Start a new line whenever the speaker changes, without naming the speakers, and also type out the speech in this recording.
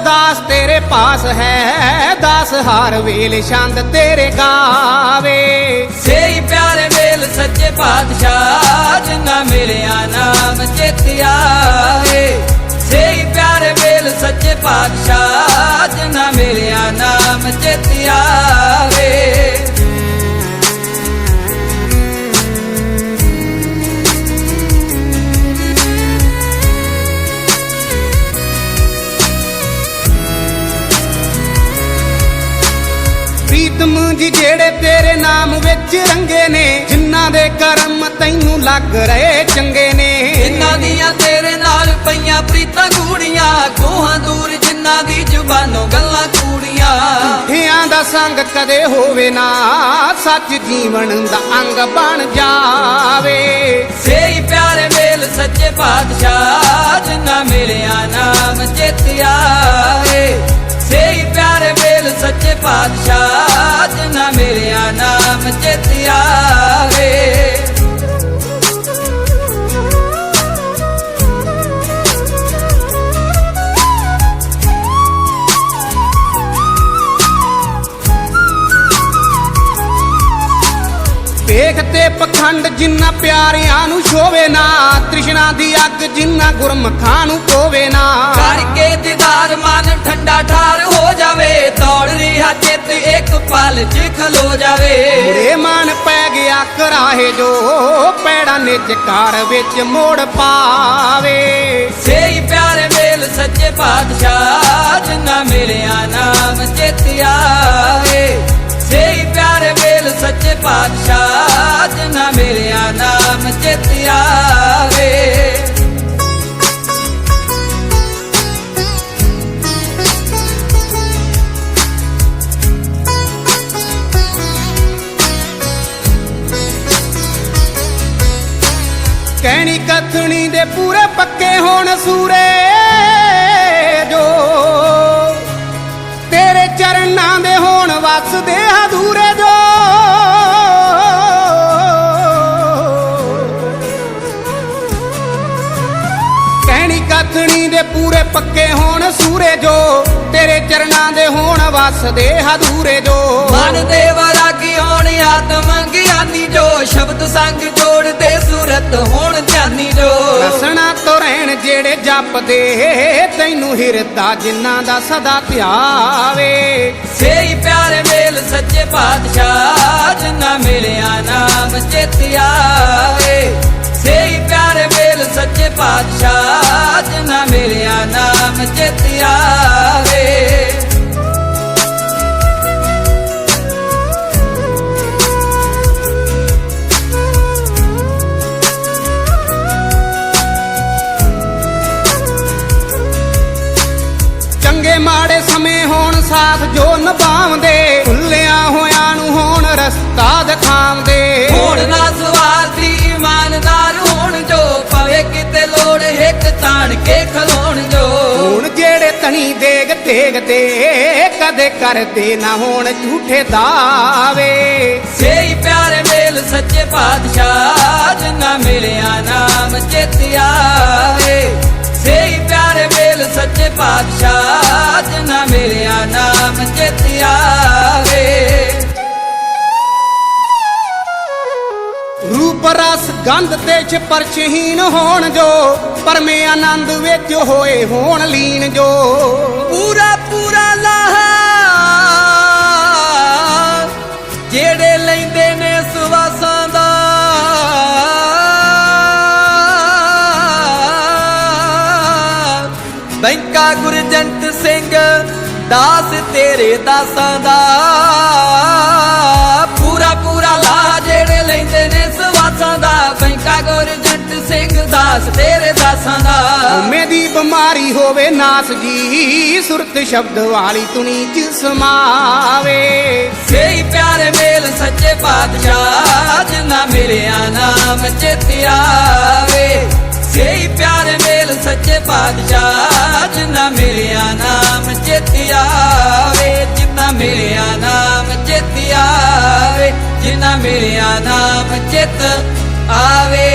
ਅਰਦਾਸ ਤੇਰੇ ਪਾਸ ਹੈ, ਦਾਸ ਹਾਰ ਵੇਲ ਛੰਦ ਤੇਰੇ ਗਾਵੇ।
ਸੇਈ ਪਿਆਰੇ ਮੇਲ ਸੱਚੇ ਪਾਤਸ਼ਾਹ ਜਿਨ੍ਹਾਂ ਮਿਲਿਆ ਨਾਮ ਚੇਤਿਆ ਏ। ਸੇਈ ਪਿਆਰੇ ਮੇਲ ਸੱਚੇ ਪਾਤਸ਼ਾਹ, ਜਿੰਨਾ ਮਿਲਿਆ ਨਾਮ ਚੇਤਿਆ
ਜੀ ਜਿਹੜੇ ਤੇਰੇ ਨਾਮ ਵਿੱਚ ਰੰਗੇ ਨੇ ਜਿਨ੍ਹਾਂ ਦੇ ਕਰਮ ਤੈਨੂੰ ਲੱਗ ਰਹੇ ਚੰਗੇ ਨੇ।
ਜਿਨ੍ਹਾਂ ਦੀਆਂ ਤੇਰੇ ਨਾਲ ਪਈਆਂ ਪ੍ਰੀਤਾਂ ਗੂੜੀਆਂ ਕੋਹਾਂ ਦੂਰ ਜਿਨ੍ਹਾਂ ਦੀ ਜ਼ੁਬਾਨੋਂ ਗੱਲਾਂ ਕੂੜੀਆਂ।
ਹਿਆਂ ਦਾ ਸੰਗ ਕਦੇ ਹੋਵੇ ਨਾ ਸੱਚ ਜੀਵਨ ਦਾ ਅੰਗ ਬਣ ਜਾਵੇ।
ਸੇਈ ਪਿਆਰੇ ਮੇਲ ਸੱਚੇ ਪਾਤਸ਼ਾਹ ਜਿਨ੍ਹਾਂ ਮਿਲਿਆ ਨਾਮ ਚੇਤਿਆ ਏ। ਸੇਈ ਪਿਆਰੇ ਮੇਲ ਸੱਚੇ ਪਾਤਸ਼ਾਹ ਨਾਮ ਚੇਤਿਆ ਏ
ਵੇਖ ਤੇ ਪਖੰਡ ਜਿੰਨਾ ਪਿਆਰਿਆਂ ਨੂੰ ਛੋਵੇ ਨਾ, ਤ੍ਰਿਸ਼ਨਾ ਦੀ ਅੱਗ ਜਿੰਨਾ ਗੁਰਮਖਾਂ ਨੂੰ ਕੋਵੇ ਨਾ।
ਕਰਕੇ ਦੀਦਾਰ ਮਨ ਠੰਡਾ ਠਾਰ ਹੋ ਜਾਵੇ, ਦੌੜ ਰਿਹਾ ਚਿੱਤ ਚ ਖਲੋ ਜਾਵੇ।
ਰੇ ਮਨ ਪੈ ਗਿਆ ਕਰਾਹੇ ਜੋ ਪੈੜਾ ਨਿਜ ਕਾਰ ਵਿੱਚ ਮੋੜ ਪਾਵੇ।
ਸੇਈ ਪਿਆਰੇ ਮੇਲ ਸੱਚੇ ਪਾਤਸ਼ਾਹ ਜਿਨ੍ਹਾਂ ਮਿਲਿਆ ਨਾਮ ਚੇਤਿਆ ਏ ਸੇਈ ਪਿਆਰੇ ਮੇਲ ਸੱਚੇ ਪਾਤਸ਼ਾਹ ਜਿਨ੍ਹਾਂ ਮਿਲਿਆ ਨਾਮ ਚੇਤਿਆ ਏ
ਕਹਿਣੀ ਕਥਣੀ ਦੇ ਪੂਰੇ ਪੱਕੇ ਹੋਣ ਸੂਰੇ ਜੋ। ਤੇਰੇ ਚਰਨਾਂ ਦੇ ਹੋਣ ਵਸਦੇ ਅਧੂਰੇ ਜੋ। ਕਹਿਣੀ ਕਥਣੀ ਦੇ ਪੂਰੇ ਪੱਕੇ ਹੋਣ ਸੂਰੇ ਜੋ। ਤੇਰੇ ਚਰਨਾਂ ਦੇ ਹੋਣ ਵਸਦੇ ਅਧੂਰੇ ਜੋ।
ਮਨ ਦੇ ਵਰਾਗੀ ਹੋਣ, ਆਤਮ ਗਿਆਨੀ ਜੋ। ਸ਼ਬਦ ਸੰਗ ਜੋੜਦੇ ਸੂਰਤ ਹੋਣ
ਤੋਂ ਰਹਿਣ ਜਿਹੜੇ ਜਪਦੇ, ਤੈਨੂੰ ਹਿਰਦਾ ਜਿਨ੍ਹਾਂ ਦਾ ਸਦਾ ਧਿਆਵੇ
ਸੇਈ ਪਿਆਰੇ ਮੇਲ ਸੱਚੇ ਪਾਤਸ਼ਾਹ ਜਿਨ੍ਹਾਂ ਮਿਲਿਆ ਨਾਮ ਚੇਤਿਆ ਏ ਸੇਈ ਪਿਆਰੇ ਮੇਲ ਸੱਚੇ ਪਾਤਸ਼ਾਹ ਜਿਨ੍ਹਾਂ ਮਿਲਿਆ ਨਾਮ ਚੇਤਿਆ
ਜੋ ਨਿਭਾਉਂਦੇ ਭੁੱਲਿਆ ਹੋਇਆਂ ਨੂੰ ਹੋਣ ਰਸਤਾ ਦਿਖਾਉਂਦੇ।
ਹੋਣ ਨਾ ਸਵਾਰਥੀ ਇਮਾਨਦਾਰ ਹੋਣ ਜੋ ਪਵੇ ਕਿਤੇ ਲੋੜ ਹਿੱਕ ਤਾਣ ਕੇ ਖਲੋਣ ਜੋ।
ਹੁਣ ਜਿਹੜੇ ਤਣੀ ਦੇਗ ਤੇਗਦੇ ਕਦੇ ਕਰਦੇ ਨਾ ਹੋਣ ਝੂਠੇ ਦਾਵੇ
ਸੇਈ ਪਿਆਰੇ ਮੇਲ ਸੱਚੇ ਪਾਤਸ਼ਾਹ ਜਿਨ੍ਹਾਂ ਮਿਲਿਆ ਨਾਮ ਚੇਤਿਆ ਏ ਸੇਈ ਪਿਆਰੇ ਮੇਲ ਸੱਚੇ ਪਾਤਸ਼ਾਹ ਜਿਨ੍ਹਾਂ ਮਿਲਿਆ ਨਾਮ ਚੇਤਿਆ ਏ
ਰੂਪ ਰਸ ਗੰਧ ਤੇ ਛਪਰਚਹੀਨ ਹੋਣ ਜੋ ਪਰਮੇ ਆਨੰਦ ਵਿੱਚ ਹੋਏ ਹੋਣ ਲੀਨ ਜੋ।
ਪੂਰਾ ਪੂਰਾ ਲਾਹਾ ਜਿਹੜੇ ਲੈਂਦੇ ਨੇ ਸਵਾਸਾਂ ਬੈਂਕਾ ਗੁਰਜੰਟ ਸਿੰਘ ਦਾਸ ਤੇਰੇ ਦਾਸਾਂ ਦਾ। ਪੂਰਾ ਪੂਰਾ ਲਾ ਜਿਹੜੇ ਲੈਂਦੇ ਨੇ ਸਵਾਸਾਂ ਦਾ। ਬੈਂਕਾ ਗੁਰਜੰਟ ਸਿੰਘ ਦਾਸ ਤੇਰੇ ਦਾਸਾਂ ਦਾ।
ਹਉਮੈ ਦੀ ਬਿਮਾਰੀ ਹੋਵੇ ਨਾਸ ਜੀ ਸੁਰਤ ਸ਼ਬਦ ਵਾਲੀ ਤੁਣੀ ਚ ਸਮਾਵੇ।
ਸੇਈ ਪਿਆਰੇ ਮੇਲ ਸੱਚੇ ਪਾਤਸ਼ਾਹ ਜਿਨ੍ਹਾਂ ਮਿਲਿਆ ਨਾਮ ਚੇਤਿਆ ਵੇ ਪਿਆਰ ਮੇਲ ਸੱਚੇ ਪਾਤਸ਼ਾਹ, ਜਿੰਨਾ ਮਿਲਿਆ ਨਾਮ ਚੇਤਿਆ ਵੇ ਜਿਨ੍ਹਾਂ ਮਿਲਿਆ ਨਾਮ ਚੇਤਿਆ ਵੇ ਜਿਨ੍ਹਾਂ ਮਿਲਿਆ ਨਾਮ ਚਿਤ ਆਵੇ।